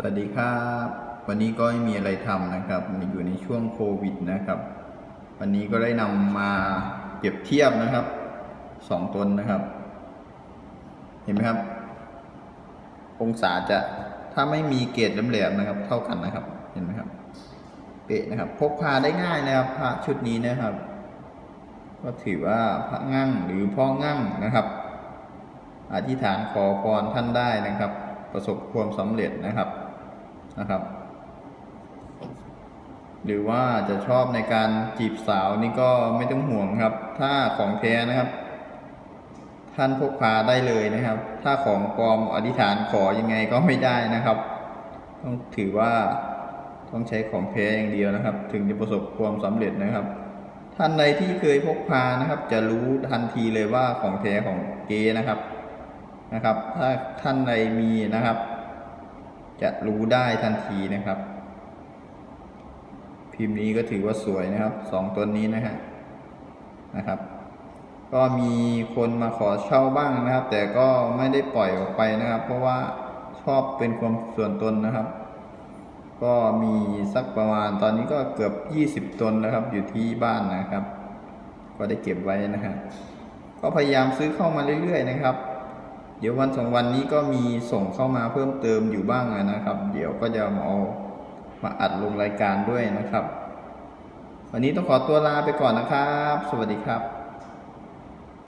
สวัสดีครับ วันนี้ก็ไม่มีอะไรทำนะครับอยู่ในช่วงโควิดนะครับ วันนี้ก็ได้นำมาเปรียบเทียบนะครับสองตนนะครับ เห็นไหมครับ องศาจะถ้าไม่มีเกรดแหลมๆนะครับ เท่ากันนะครับ เห็นไหมครับ เป๊ะนะครับ พกพาได้ง่ายนะครับพระชุดนี้นะครับ ก็ถือว่าพระงั่งหรือพ่องั่งนะครับ อธิษฐานขอพรท่านได้นะครับประสบความสำเร็จนะครับ นะครับ หรือว่าจะชอบในการจีบสาวนี่ก็ไม่ต้องห่วงครับ ถ้าของแท้นะครับ ท่านพกพาได้เลยนะครับ ถ้าของปลอมอธิษฐานขอยังไงก็ไม่ได้นะครับ ต้องถือว่าต้องใช้ของแท้อย่างเดียวนะครับ ถึงจะประสบความสำเร็จนะครับ ท่านใดที่เคยพกพานะครับ จะรู้ทันทีเลยว่าของแท้ของเกนะครับนะครับ ถ้าท่านใดมีนะครับ จะรู้ได้ทันทีนะครับ พิมพ์นี้ก็ถือว่าสวยนะครับสองตัวนี้นะฮะนะครับ ก็มีคนมาขอเช่าบ้างนะครับ แต่ก็ไม่ได้ปล่อยออกไปนะครับ เพราะว่าชอบเป็นความส่วนตนนะครับ ก็มีสักประมาณตอนนี้ก็เกือบ 20ตนนะครับ อยู่ที่บ้านนะครับ ก็ได้เก็บไว้นะฮะก็พยายามซื้อเข้ามาเรื่อย ๆ นะครับ เดี๋ยววันสองวันนี้ก็มีส่งเข้ามาเพิ่มเติมอยู่บ้างนะครับ เดี๋ยวก็จะมาเอามาอัดลงรายการด้วยนะครับ วันนี้ต้องขอตัวลาไปก่อนนะครับ สวัสดีครับ